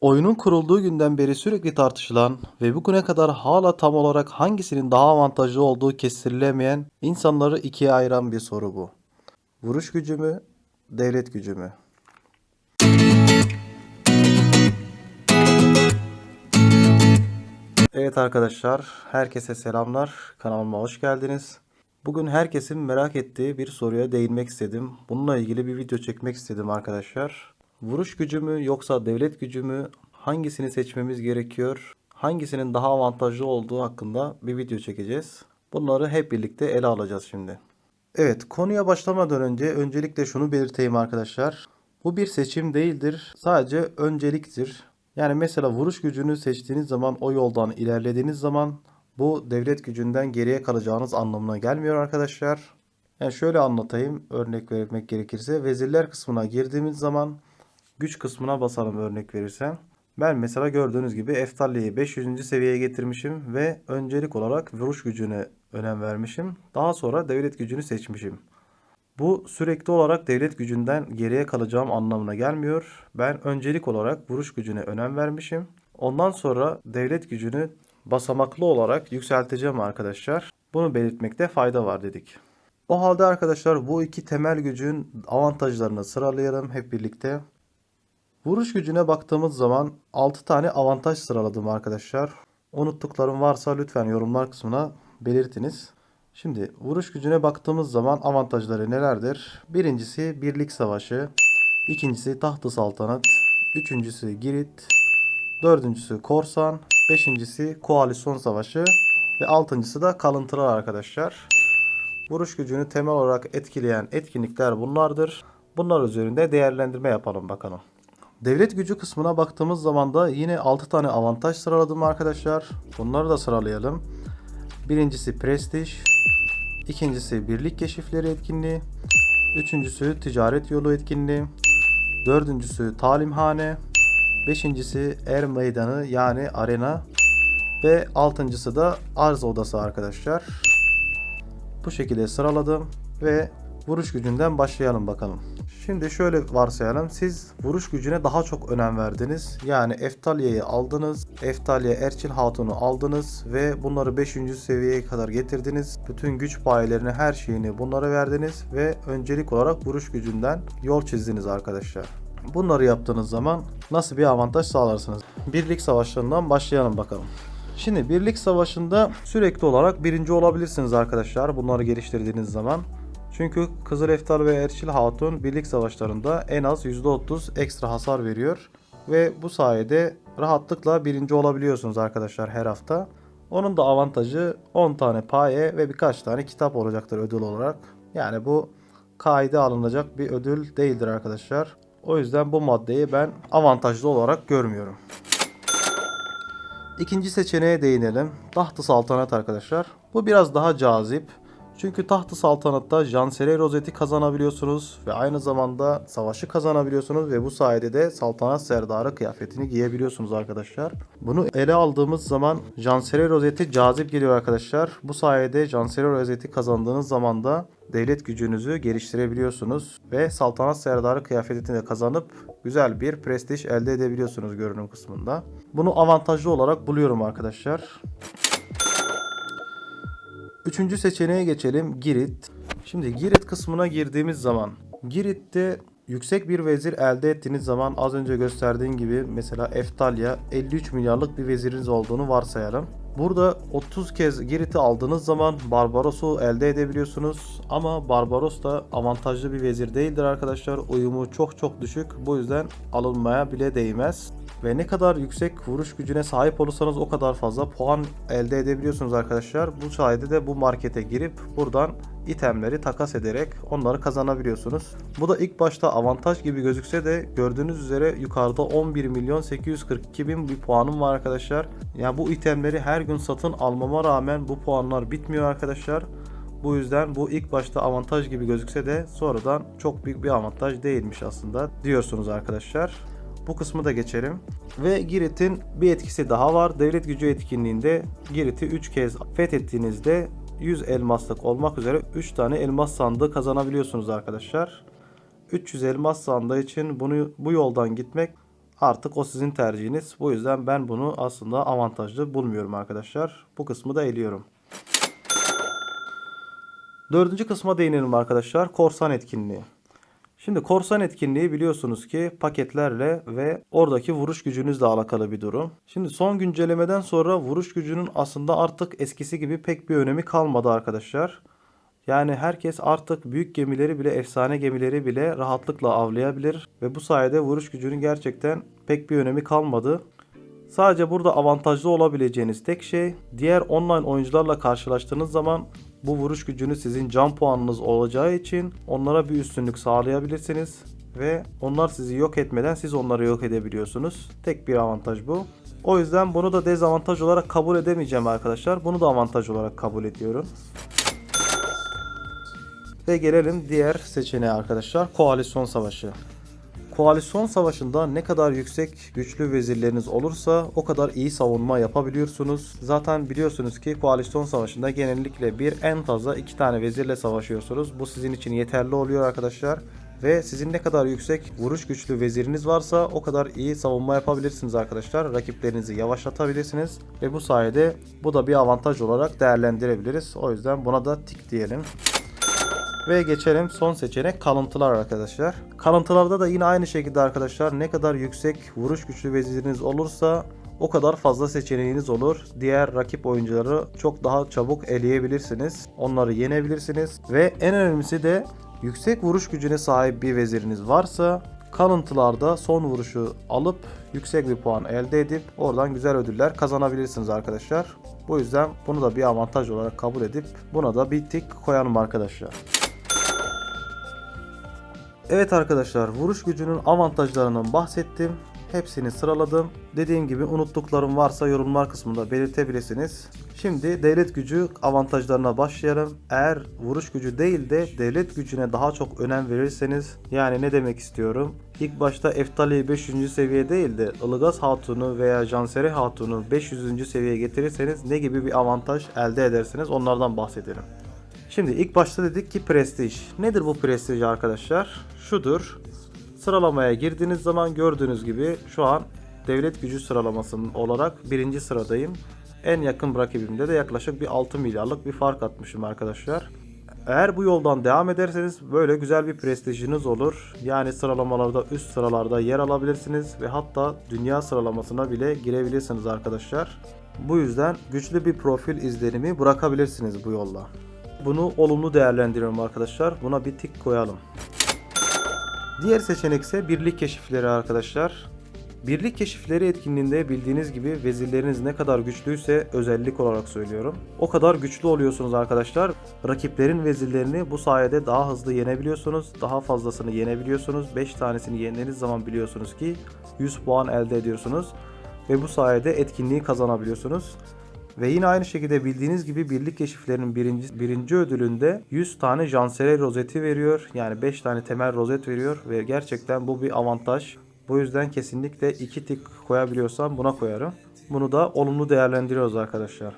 Oyunun kurulduğu günden beri sürekli tartışılan ve bugüne kadar hala tam olarak hangisinin daha avantajlı olduğu kestirilemeyen insanları ikiye ayıran bir soru bu. Vuruş gücü mü, devlet gücü mü? Evet arkadaşlar, herkese selamlar. Kanalıma hoş geldiniz. Bugün herkesin merak ettiği bir soruya değinmek istedim. Bununla ilgili bir video çekmek istedim arkadaşlar. Vuruş gücü mü yoksa devlet gücü mü? Hangisini seçmemiz gerekiyor? Hangisinin daha avantajlı olduğu hakkında bir video çekeceğiz. Bunları hep birlikte ele alacağız şimdi. Evet, konuya başlamadan önce öncelikle şunu belirteyim arkadaşlar. Bu bir seçim değildir. Sadece önceliktir. Yani mesela vuruş gücünü seçtiğiniz zaman o yoldan ilerlediğiniz zaman bu devlet gücünden geriye kalacağınız anlamına gelmiyor arkadaşlar. Yani şöyle anlatayım örnek vermek gerekirse vezirler kısmına girdiğimiz zaman güç kısmına basalım örnek verirsem. Ben mesela gördüğünüz gibi Eftalli'yi 500. seviyeye getirmişim ve öncelik olarak vuruş gücüne önem vermişim. Daha sonra devlet gücünü seçmişim. Bu sürekli olarak devlet gücünden geriye kalacağım anlamına gelmiyor. Ben öncelik olarak vuruş gücüne önem vermişim. Ondan sonra devlet gücünü basamaklı olarak yükselteceğim arkadaşlar. Bunu belirtmekte fayda var dedik. O halde arkadaşlar bu iki temel gücün avantajlarını sıralayalım hep birlikte. Vuruş gücüne baktığımız zaman 6 tane avantaj sıraladım arkadaşlar. Unuttuklarım varsa lütfen yorumlar kısmına belirtiniz. Şimdi vuruş gücüne baktığımız zaman avantajları nelerdir? Birincisi birlik savaşı, ikincisi tahtı saltanat, üçüncüsü Girit, dördüncüsü korsan, beşincisi koalisyon savaşı ve altıncısı da kalıntılar arkadaşlar. Vuruş gücünü temel olarak etkileyen etkinlikler bunlardır. Bunlar üzerinde değerlendirme yapalım bakalım. Devlet gücü kısmına baktığımız zaman da yine 6 tane avantaj sıraladım arkadaşlar. Bunları da sıralayalım. Birincisi prestij, ikincisi birlik keşifleri etkinliği, üçüncüsü ticaret yolu etkinliği, dördüncüsü talimhane, beşincisi er meydanı yani arena ve altıncısı da arz odası arkadaşlar. Bu şekilde sıraladım ve vuruş gücünden başlayalım bakalım. Şimdi şöyle varsayalım. Siz vuruş gücüne daha çok önem verdiniz. Yani Eftalye'yi aldınız. Eftalye Erçil Hatun'u aldınız ve bunları 500. seviyeye kadar getirdiniz. Bütün güç payelerini her şeyini bunlara verdiniz ve öncelik olarak vuruş gücünden yol çizdiniz arkadaşlar. Bunları yaptığınız zaman nasıl bir avantaj sağlarsınız? Birlik savaşlarından başlayalım bakalım. Şimdi birlik savaşında sürekli olarak birinci olabilirsiniz arkadaşlar. Bunları geliştirdiğiniz zaman. Çünkü Kızıl Eftal ve Erçil Hatun birlik savaşlarında en az %30 ekstra hasar veriyor. Ve bu sayede rahatlıkla birinci olabiliyorsunuz arkadaşlar her hafta. Onun da avantajı 10 tane paye ve birkaç tane kitap olacaktır ödül olarak. Yani bu kaide alınacak bir ödül değildir arkadaşlar. O yüzden bu maddeyi ben avantajlı olarak görmüyorum. İkinci seçeneğe değinelim. Tahtı saltanat arkadaşlar. Bu biraz daha cazip. Çünkü tahtı saltanatta Jansere rozeti kazanabiliyorsunuz ve aynı zamanda savaşı kazanabiliyorsunuz ve bu sayede de saltanat serdarı kıyafetini giyebiliyorsunuz arkadaşlar. Bunu ele aldığımız zaman Jansere rozeti cazip geliyor arkadaşlar. Bu sayede Jansere rozeti kazandığınız zaman da devlet gücünüzü geliştirebiliyorsunuz ve saltanat serdarı kıyafetini de kazanıp güzel bir prestij elde edebiliyorsunuz görünüm kısmında. Bunu avantajlı olarak buluyorum arkadaşlar. Üçüncü seçeneğe geçelim. Girit. Şimdi Girit kısmına girdiğimiz zaman Girit'te yüksek bir vezir elde ettiğiniz zaman az önce gösterdiğim gibi mesela Eftalya 53 milyarlık bir veziriniz olduğunu varsayalım. Burada 30 kez Girit'i aldığınız zaman Barbaros'u elde edebiliyorsunuz. Ama Barbaros da avantajlı bir vezir değildir arkadaşlar. Uyumu çok çok düşük. Bu yüzden alınmaya bile değmez. Ve ne kadar yüksek vuruş gücüne sahip olursanız o kadar fazla puan elde edebiliyorsunuz arkadaşlar. Bu sayede de bu markete girip buradan itemleri takas ederek onları kazanabiliyorsunuz. Bu da ilk başta avantaj gibi gözükse de gördüğünüz üzere yukarıda 11 milyon 842 bin bir puanım var arkadaşlar. Yani bu itemleri her gün satın almama rağmen bu puanlar bitmiyor arkadaşlar. Bu yüzden bu ilk başta avantaj gibi gözükse de sonradan çok büyük bir avantaj değilmiş aslında diyorsunuz arkadaşlar. Bu kısmı da geçelim. Ve Girit'in bir etkisi daha var. Devlet gücü etkinliğinde Girit'i 3 kez fethettiğinizde 100 elmaslık olmak üzere 3 tane elmas sandığı kazanabiliyorsunuz arkadaşlar. 300 elmas sandığı için bunu bu yoldan gitmek Artık o sizin tercihiniz. Bu yüzden ben bunu aslında avantajlı bulmuyorum arkadaşlar. Bu kısmı da eliyorum. Dördüncü kısma değinelim arkadaşlar. Korsan etkinliği. Şimdi korsan etkinliği biliyorsunuz ki paketlerle ve oradaki vuruş gücünüzle alakalı bir durum. Şimdi son güncellemeden sonra vuruş gücünün aslında artık eskisi gibi pek bir önemi kalmadı arkadaşlar. Yani herkes artık büyük gemileri bile efsane gemileri bile rahatlıkla avlayabilir ve bu sayede vuruş gücünün gerçekten pek bir önemi kalmadı. Sadece burada avantajlı olabileceğiniz tek şey diğer online oyuncularla karşılaştığınız zaman bu vuruş gücünü sizin can puanınız olacağı için onlara bir üstünlük sağlayabilirsiniz ve onlar sizi yok etmeden siz onları yok edebiliyorsunuz. Tek bir avantaj bu. O yüzden bunu da dezavantaj olarak kabul edemeyeceğim arkadaşlar. Bunu da avantaj olarak kabul ediyorum. Ve gelelim diğer seçeneğe arkadaşlar. Koalisyon savaşı. Koalisyon savaşında ne kadar yüksek güçlü vezirleriniz olursa o kadar iyi savunma yapabiliyorsunuz. Zaten biliyorsunuz ki koalisyon savaşında genellikle bir en fazla iki tane vezirle savaşıyorsunuz. Bu sizin için yeterli oluyor arkadaşlar. Ve sizin ne kadar yüksek vuruş güçlü veziriniz varsa o kadar iyi savunma yapabilirsiniz arkadaşlar. Rakiplerinizi yavaşlatabilirsiniz. Ve bu sayede bu da bir avantaj olarak değerlendirebiliriz. O yüzden buna da tik diyelim. Ve geçelim son seçenek kalıntılar arkadaşlar. Kalıntılarda da yine aynı şekilde arkadaşlar ne kadar yüksek vuruş güçlü veziriniz olursa o kadar fazla seçeneğiniz olur. Diğer rakip oyuncuları çok daha çabuk eleyebilirsiniz. Onları yenebilirsiniz. Ve en önemlisi de yüksek vuruş gücüne sahip bir veziriniz varsa kalıntılarda son vuruşu alıp yüksek bir puan elde edip oradan güzel ödüller kazanabilirsiniz arkadaşlar. Bu yüzden bunu da bir avantaj olarak kabul edip buna da bir tik koyalım arkadaşlar. Evet arkadaşlar vuruş gücünün avantajlarından bahsettim. Hepsini sıraladım. Dediğim gibi unuttuklarım varsa yorumlar kısmında belirtebilirsiniz. Şimdi devlet gücü avantajlarına başlayalım. Eğer vuruş gücü değil de devlet gücüne daha çok önem verirseniz yani ne demek istiyorum? İlk başta Eftali'yi 500. seviye değil de Ilgaz Hatun'u veya Canseri Hatun'u 500. seviyeye getirirseniz ne gibi bir avantaj elde edersiniz onlardan bahsedelim. Şimdi ilk başta dedik ki prestij. Nedir bu prestij arkadaşlar? Şudur. Sıralamaya girdiğiniz zaman gördüğünüz gibi şu an devlet gücü sıralamasının olarak birinci sıradayım. En yakın rakibimde de yaklaşık bir 6 milyarlık bir fark atmışım arkadaşlar. Eğer bu yoldan devam ederseniz böyle güzel bir prestijiniz olur. Yani sıralamalarda üst sıralarda yer alabilirsiniz ve hatta dünya sıralamasına bile girebilirsiniz arkadaşlar. Bu yüzden güçlü bir profil izlenimi bırakabilirsiniz bu yolla. Bunu olumlu değerlendiriyorum arkadaşlar. Buna bir tik koyalım. Diğer seçenek ise birlik keşifleri arkadaşlar. Birlik keşifleri etkinliğinde bildiğiniz gibi vezirleriniz ne kadar güçlüyse özellik olarak söylüyorum. O kadar güçlü oluyorsunuz arkadaşlar. Rakiplerin vezirlerini bu sayede daha hızlı yenebiliyorsunuz. Daha fazlasını yenebiliyorsunuz. 5 tanesini yendiğiniz zaman biliyorsunuz ki 100 puan elde ediyorsunuz. Ve bu sayede etkinliği kazanabiliyorsunuz. Ve yine aynı şekilde bildiğiniz gibi birlik keşiflerinin birinci, birinci ödülünde 100 tane Jansere rozeti veriyor. Yani 5 tane temel rozet veriyor ve gerçekten bu bir avantaj. Bu yüzden kesinlikle 2 tik koyabiliyorsam buna koyarım. Bunu da olumlu değerlendiriyoruz arkadaşlar.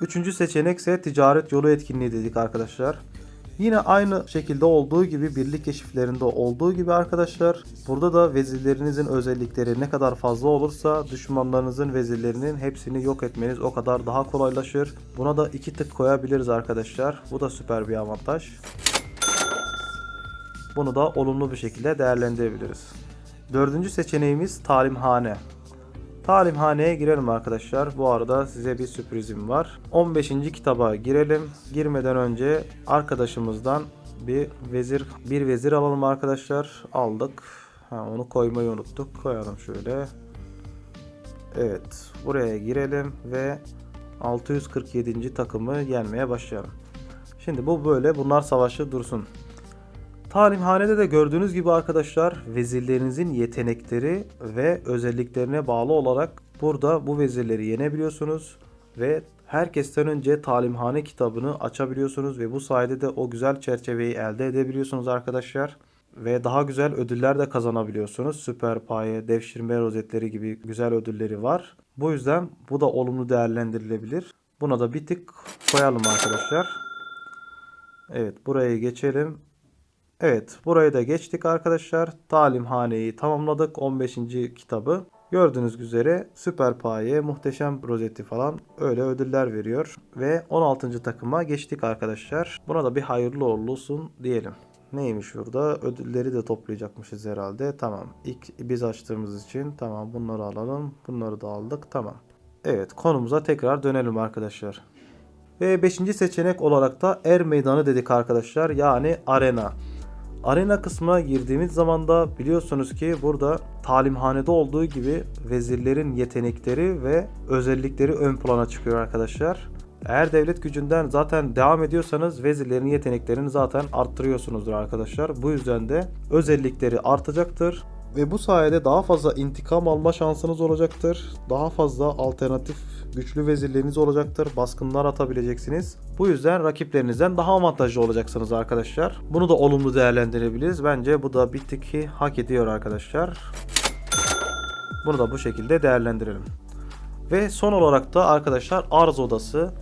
Üçüncü seçenek ise ticaret yolu etkinliği dedik arkadaşlar. Yine aynı şekilde olduğu gibi birlik keşiflerinde olduğu gibi arkadaşlar burada da vezirlerinizin özellikleri ne kadar fazla olursa düşmanlarınızın vezirlerinin hepsini yok etmeniz o kadar daha kolaylaşır. Buna da iki tık koyabiliriz arkadaşlar. Bu da süper bir avantaj. Bunu da olumlu bir şekilde değerlendirebiliriz. Dördüncü seçeneğimiz talimhane. Talimhaneye girelim arkadaşlar. Bu arada size bir sürprizim var. 15. kitaba girelim. Girmeden önce arkadaşımızdan bir vezir bir vezir alalım arkadaşlar. Aldık. Ha, onu koymayı unuttuk. Koyalım şöyle. Evet. Buraya girelim ve 647. takımı yenmeye başlayalım. Şimdi bu böyle. Bunlar savaşı dursun. Talimhanede de gördüğünüz gibi arkadaşlar vezirlerinizin yetenekleri ve özelliklerine bağlı olarak burada bu vezirleri yenebiliyorsunuz ve herkesten önce talimhane kitabını açabiliyorsunuz ve bu sayede de o güzel çerçeveyi elde edebiliyorsunuz arkadaşlar. Ve daha güzel ödüller de kazanabiliyorsunuz. Süper paye, devşirme rozetleri gibi güzel ödülleri var. Bu yüzden bu da olumlu değerlendirilebilir. Buna da bir tık koyalım arkadaşlar. Evet buraya geçelim. Evet burayı da geçtik arkadaşlar. Talimhaneyi tamamladık 15. kitabı. Gördüğünüz üzere süper paye, muhteşem rozeti falan öyle ödüller veriyor. Ve 16. takıma geçtik arkadaşlar. Buna da bir hayırlı olsun diyelim. Neymiş burada? Ödülleri de toplayacakmışız herhalde. Tamam. İlk biz açtığımız için tamam bunları alalım. Bunları da aldık. Tamam. Evet konumuza tekrar dönelim arkadaşlar. Ve 5. seçenek olarak da er meydanı dedik arkadaşlar. Yani arena. Arena kısmına girdiğimiz zaman da biliyorsunuz ki burada talimhanede olduğu gibi vezirlerin yetenekleri ve özellikleri ön plana çıkıyor arkadaşlar. Eğer devlet gücünden zaten devam ediyorsanız vezirlerin yeteneklerini zaten arttırıyorsunuzdur arkadaşlar. Bu yüzden de özellikleri artacaktır. Ve bu sayede daha fazla intikam alma şansınız olacaktır. Daha fazla alternatif güçlü vezirleriniz olacaktır. Baskınlar atabileceksiniz. Bu yüzden rakiplerinizden daha avantajlı olacaksınız arkadaşlar. Bunu da olumlu değerlendirebiliriz. Bence bu da bir tık hak ediyor arkadaşlar. Bunu da bu şekilde değerlendirelim. Ve son olarak da arkadaşlar arz odası.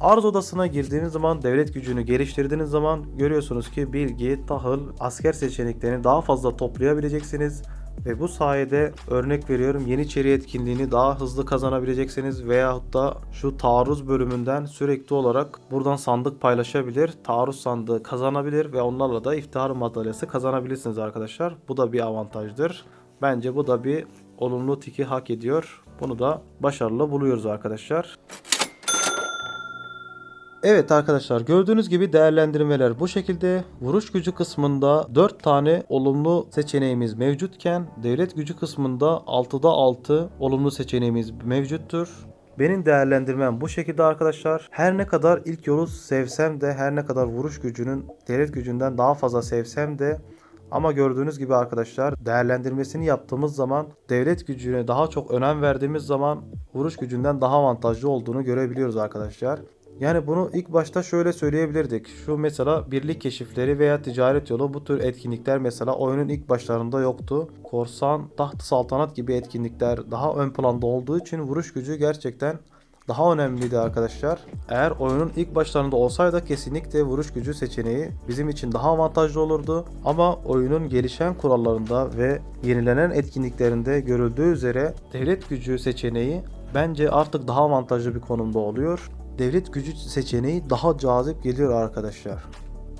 Arz odasına girdiğiniz zaman devlet gücünü geliştirdiğiniz zaman görüyorsunuz ki bilgi, tahıl, asker seçeneklerini daha fazla toplayabileceksiniz. Ve bu sayede örnek veriyorum Yeniçeri etkinliğini daha hızlı kazanabileceksiniz veyahut da şu taarruz bölümünden sürekli olarak buradan sandık paylaşabilir, taarruz sandığı kazanabilir ve onlarla da iftihar madalyası kazanabilirsiniz arkadaşlar. Bu da bir avantajdır. Bence bu da bir olumlu tiki hak ediyor. Bunu da başarılı buluyoruz arkadaşlar. Evet arkadaşlar gördüğünüz gibi değerlendirmeler bu şekilde. Vuruş gücü kısmında 4 tane olumlu seçeneğimiz mevcutken devlet gücü kısmında 6'da 6 olumlu seçeneğimiz mevcuttur. Benim değerlendirmem bu şekilde arkadaşlar. Her ne kadar ilk yolu sevsem de her ne kadar vuruş gücünün devlet gücünden daha fazla sevsem de ama gördüğünüz gibi arkadaşlar değerlendirmesini yaptığımız zaman devlet gücüne daha çok önem verdiğimiz zaman vuruş gücünden daha avantajlı olduğunu görebiliyoruz arkadaşlar. Yani bunu ilk başta şöyle söyleyebilirdik. Şu mesela birlik keşifleri veya ticaret yolu bu tür etkinlikler mesela oyunun ilk başlarında yoktu. Korsan, taht saltanat gibi etkinlikler daha ön planda olduğu için vuruş gücü gerçekten daha önemliydi arkadaşlar. Eğer oyunun ilk başlarında olsaydı kesinlikle vuruş gücü seçeneği bizim için daha avantajlı olurdu. Ama oyunun gelişen kurallarında ve yenilenen etkinliklerinde görüldüğü üzere devlet gücü seçeneği bence artık daha avantajlı bir konumda oluyor. Devlet gücü seçeneği daha cazip geliyor arkadaşlar.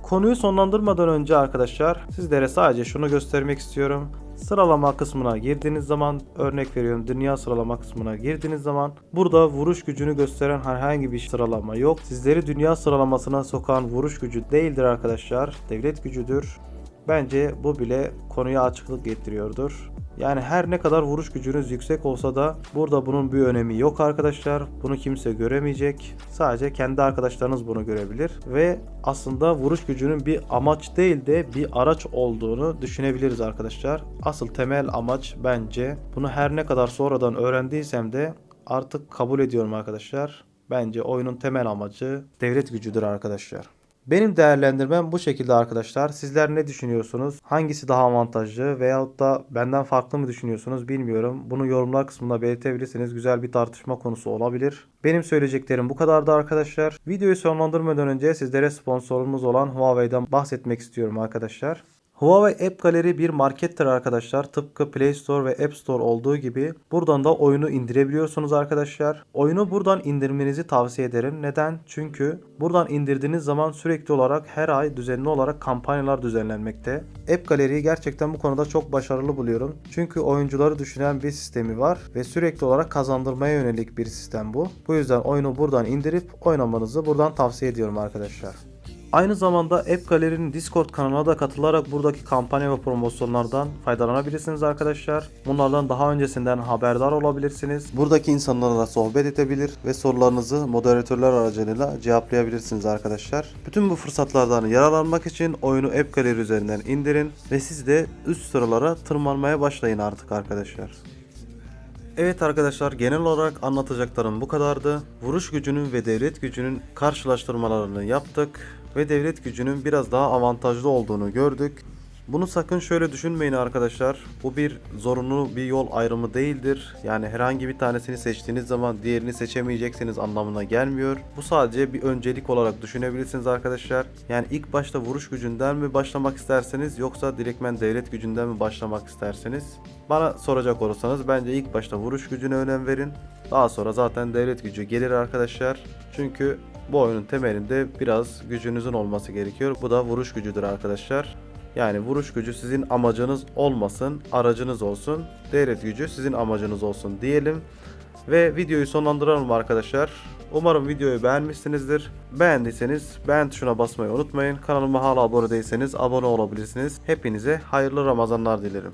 Konuyu sonlandırmadan önce arkadaşlar sizlere sadece şunu göstermek istiyorum. Sıralama kısmına girdiğiniz zaman örnek veriyorum dünya sıralama kısmına girdiğiniz zaman burada vuruş gücünü gösteren herhangi bir sıralama yok. Sizleri dünya sıralamasına sokan vuruş gücü değildir arkadaşlar. Devlet gücüdür. Bence bu bile konuya açıklık getiriyordur. Yani her ne kadar vuruş gücünüz yüksek olsa da burada bunun bir önemi yok arkadaşlar. Bunu kimse göremeyecek. Sadece kendi arkadaşlarınız bunu görebilir. Ve aslında vuruş gücünün bir amaç değil de bir araç olduğunu düşünebiliriz arkadaşlar. Asıl temel amaç bence bunu her ne kadar sonradan öğrendiysem de artık kabul ediyorum arkadaşlar. Bence oyunun temel amacı devlet gücüdür arkadaşlar. Benim değerlendirmem bu şekilde arkadaşlar. Sizler ne düşünüyorsunuz? Hangisi daha avantajlı veyahut da benden farklı mı düşünüyorsunuz bilmiyorum. Bunu yorumlar kısmında belirtebilirsiniz. Güzel bir tartışma konusu olabilir. Benim söyleyeceklerim bu kadardı arkadaşlar. Videoyu sonlandırmadan önce sizlere sponsorumuz olan Huawei'den bahsetmek istiyorum arkadaşlar. Huawei App Gallery bir markettir arkadaşlar. Tıpkı Play Store ve App Store olduğu gibi buradan da oyunu indirebiliyorsunuz arkadaşlar. Oyunu buradan indirmenizi tavsiye ederim. Neden? Çünkü buradan indirdiğiniz zaman sürekli olarak her ay düzenli olarak kampanyalar düzenlenmekte. App Gallery'yi gerçekten bu konuda çok başarılı buluyorum. Çünkü oyuncuları düşünen bir sistemi var ve sürekli olarak kazandırmaya yönelik bir sistem bu. Bu yüzden oyunu buradan indirip oynamanızı buradan tavsiye ediyorum arkadaşlar. Aynı zamanda App Gallery'nin Discord kanalına da katılarak buradaki kampanya ve promosyonlardan faydalanabilirsiniz arkadaşlar. Bunlardan daha öncesinden haberdar olabilirsiniz. Buradaki insanlarla sohbet edebilir ve sorularınızı moderatörler aracılığıyla cevaplayabilirsiniz arkadaşlar. Bütün bu fırsatlardan yararlanmak için oyunu App Gallery üzerinden indirin ve siz de üst sıralara tırmanmaya başlayın artık arkadaşlar. Evet arkadaşlar genel olarak anlatacaklarım bu kadardı. Vuruş gücünün ve devlet gücünün karşılaştırmalarını yaptık ve devlet gücünün biraz daha avantajlı olduğunu gördük. Bunu sakın şöyle düşünmeyin arkadaşlar. Bu bir zorunlu bir yol ayrımı değildir. Yani herhangi bir tanesini seçtiğiniz zaman diğerini seçemeyeceksiniz anlamına gelmiyor. Bu sadece bir öncelik olarak düşünebilirsiniz arkadaşlar. Yani ilk başta vuruş gücünden mi başlamak isterseniz yoksa direktmen devlet gücünden mi başlamak isterseniz? Bana soracak olursanız bence ilk başta vuruş gücüne önem verin. Daha sonra zaten devlet gücü gelir arkadaşlar. Çünkü bu oyunun temelinde biraz gücünüzün olması gerekiyor. Bu da vuruş gücüdür arkadaşlar. Yani vuruş gücü sizin amacınız olmasın, aracınız olsun. Devlet gücü sizin amacınız olsun diyelim. Ve videoyu sonlandıralım arkadaşlar. Umarım videoyu beğenmişsinizdir. Beğendiyseniz beğen tuşuna basmayı unutmayın. Kanalıma hala abone değilseniz abone olabilirsiniz. Hepinize hayırlı Ramazanlar dilerim.